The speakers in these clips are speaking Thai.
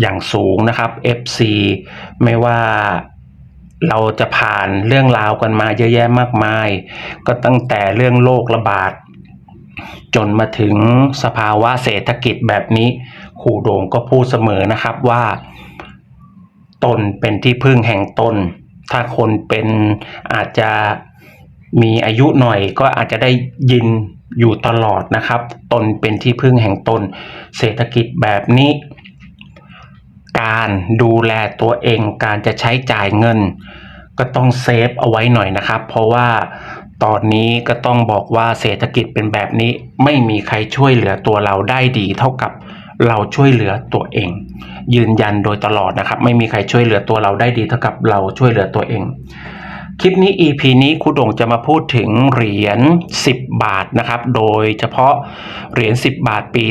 อย่างสูงนะครับ FC ไม่ว่าเราจะผ่านเรื่องราวกันมาเยอะแยะมากมาย ก็ตั้งแต่เรื่องโรคระบาด จนมาถึงสภาวะเศรษฐกิจแบบนี้ครูโด่งก็พูดเสมอนะครับว่า ตนเป็นที่พึ่งแห่งตน ถ้าคนเป็นอาจจะมีอายุหน่อยก็อาจจะได้ยินอยู่ตลอดนะครับ ตนเป็นที่พึ่งแห่งตน เศรษฐกิจแบบนี้ การดูแลตัวเองการจะใช้จ่ายเงิน ก็ต้องเซฟเอาไว้หน่อยนะครับ เพราะว่าตอนนี้ก็ต้องบอกว่าเศรษฐกิจเป็นแบบนี้ไม่มีใครช่วยเหลือตัวเราได้ดี เท่ากับเราช่วยเหลือตัวเอง ยืนยันโดยตลอดนะครับ ไม่มีใครช่วยเหลือตัวเราได้ดีเท่ากับเราช่วยเหลือตัวเอง คลิปนี้ EP นี้ครูดงจะมาพูดถึงเหรียญ 10 บาทนะครับ โดยเฉพาะเหรียญ 10 บาทปี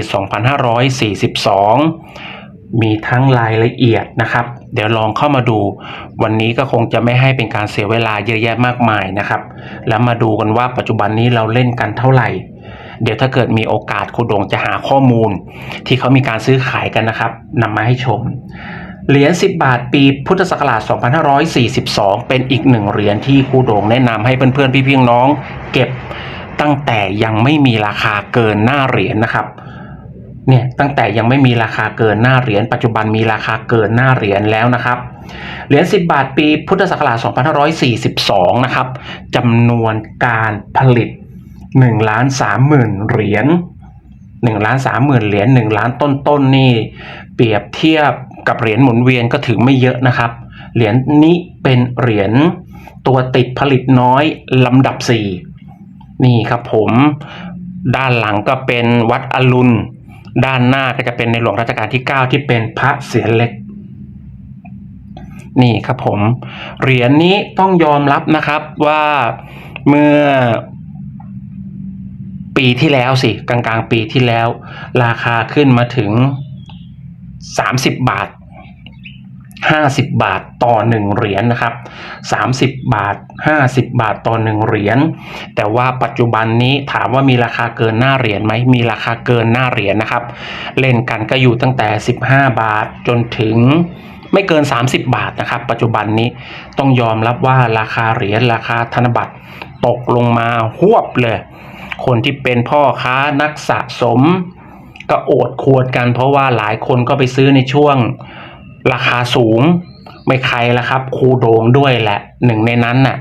2542 มีทั้งรายละเอียดนะครับ เดี๋ยวลองเข้ามาดู วันนี้ก็คงจะไม่ให้เป็นการเสียเวลาเยอะแยะมากมายนะครับ แล้วมาดูกันว่าปัจจุบันนี้เราเล่นกันเท่าไหร่ เดี๋ยวถ้าเกิดมีโอกาสครูโด่งจะหาข้อมูล ที่เขามีการซื้อขายกันนะครับนำมาให้ชม เหรียญ 10 บาทปีพุทธศักราช 2542 เป็นอีกหนึ่งเหรียญที่ครูโด่งแนะนำให้เพื่อนๆพี่ๆน้อง เก็บตั้งแต่ยังไม่มีราคาเกินหน้าเหรียญนะครับ เนี่ยตั้งแต่ยังไม่มีราคาเกินหน้าเหรียญปัจจุบันมีราคาเกินหน้าเหรียญแล้วนะครับเหรียญ10 บาทปีพุทธศักราช2542 นะครับจำนวนการผลิต1ล้าน3หมื่นเหรียญ1ล้าน3หมื่นเหรียญ1ล้านต้นๆนี่ เปรียบเทียบกับเหรียญหมุนเวียนก็ถือไม่เยอะนะครับ เหรียญนี้เป็นเหรียญตัวติดผลิตน้อยลำดับ 4 นี่ครับผม ด้านหลังก็เป็นวัดอรุณ ด้านหน้าก็จะเป็นในหลวงรัชกาลที่ 9 ที่เป็นพระเสียรเล็ก นี่ครับผม เหรียญนี้ต้องยอมรับนะครับว่าเมื่อปีที่แล้วสิ กลางๆ ปีที่แล้ว ราคาขึ้นมาถึง 30 บาท 50 บาทต่อ 1 เหรียญนะครับ 30 บาท 50 บาทต่อ 1 เหรียญ แต่ว่าปัจจุบันนี้ถามว่ามีราคาเกินหน้าเหรียญไหม มีราคาเกินหน้าเหรียญนะครับ เล่นกันก็อยู่ตั้งแต่ 15 บาทจนถึงไม่เกิน 30 บาทนะครับ ปัจจุบันนี้ต้องยอมรับว่าราคาเหรียญราคาธนบัตรตกลงมาหวบเลย คนที่เป็นพ่อค้านักสะสม ก็โอดควรกันเพราะว่าหลายคนก็ไปซื้อในช่วง ราคาสูงไม่ใครละครับครูโดงด้วยแหละหนึ่งในนั้นน่ะ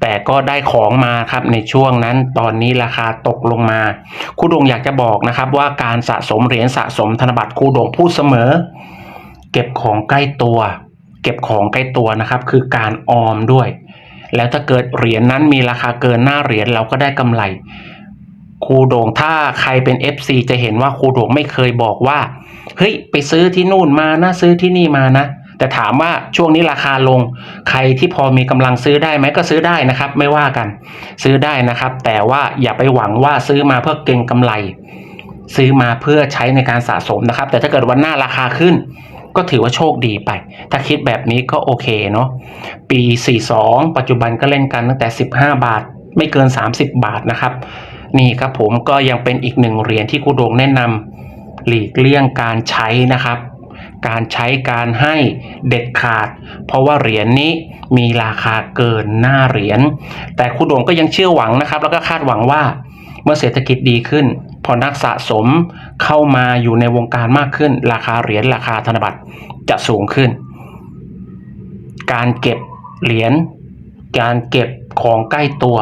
แต่ก็ได้ของมาครับในช่วงนั้นตอนนี้ราคาตกลงมาคูโดงอยากจะบอกนะครับว่าการสะสมเหรียญสะสมธนบัตรคูโดงพูดเสมอ เก็บของใกล้ตัว เก็บของใกล้ตัวนะครับคือการออมด้วย แล้วถ้าเกิดเหรียญนั้นมีราคาเกินหน้าเหรียญเราก็ได้กำไร รูโด่งถ้าใครเป็น FC จะเห็นว่าครูโด่งไม่เคยบอกว่า เฮ้ย ไปซื้อที่นู่นมานะซื้อที่นี่มานะ แต่ถามว่าช่วงนี้ราคาลง ใครที่พอมีกำลังซื้อได้ไหมก็ซื้อได้นะครับ ไม่ว่ากัน ซื้อได้นะครับ แต่ว่าอย่าไปหวังว่าซื้อมาเพื่อเก็งกำไร ซื้อมาเพื่อใช้ในการสะสมนะครับ แต่ถ้าเกิดวันหน้าราคาขึ้น ก็ถือว่าโชคดีไป ถ้าคิดแบบนี้ก็โอเคเนาะปี 42 ปัจจุบันก็เล่นกันตั้งแต่ 15 บาท ไม่เกิน 30 บาทนะครับ นี่ครับผมก็ยังเป็นอีกหนึ่งเหรียญที่ครูโดงแนะนำหลีกเลี่ยงการใช้นะครับ การใช้การให้เด็ดขาด เพราะว่าเหรียญนี้มีราคาเกินหน้าเหรียญแต่ครูโดงก็ยังเชื่อหวังนะครับ แล้วก็คาดหวังว่าเมื่อเศรษฐกิจดีขึ้น พอนักสะสมเข้ามาอยู่ในวงการมากขึ้น ราคาเหรียญราคาธนบัตรจะสูงขึ้น การเก็บเหรียญการเก็บของใกล้ตัว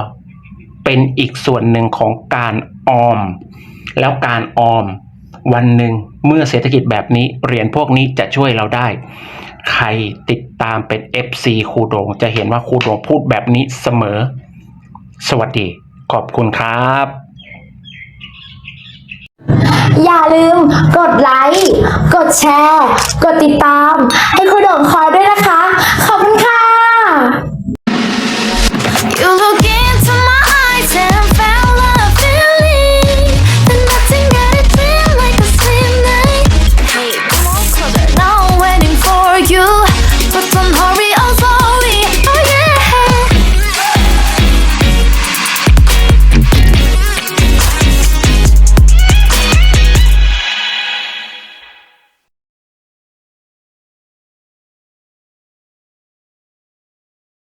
เป็นอีกส่วนหนึ่งของการออม แล้วการออมวันหนึ่งเมื่อเศรษฐกิจแบบนี้เหรียญพวกนี้จะช่วยเราได้ ใครติดตามเป็น FC ครูโดงจะเห็นว่าครูโดงพูดแบบนี้เสมอ สวัสดี ขอบคุณครับ อย่าลืมกดไลค์ กดแชร์ กดติดตาม ให้คุณโดงคอยด้วยนะคะ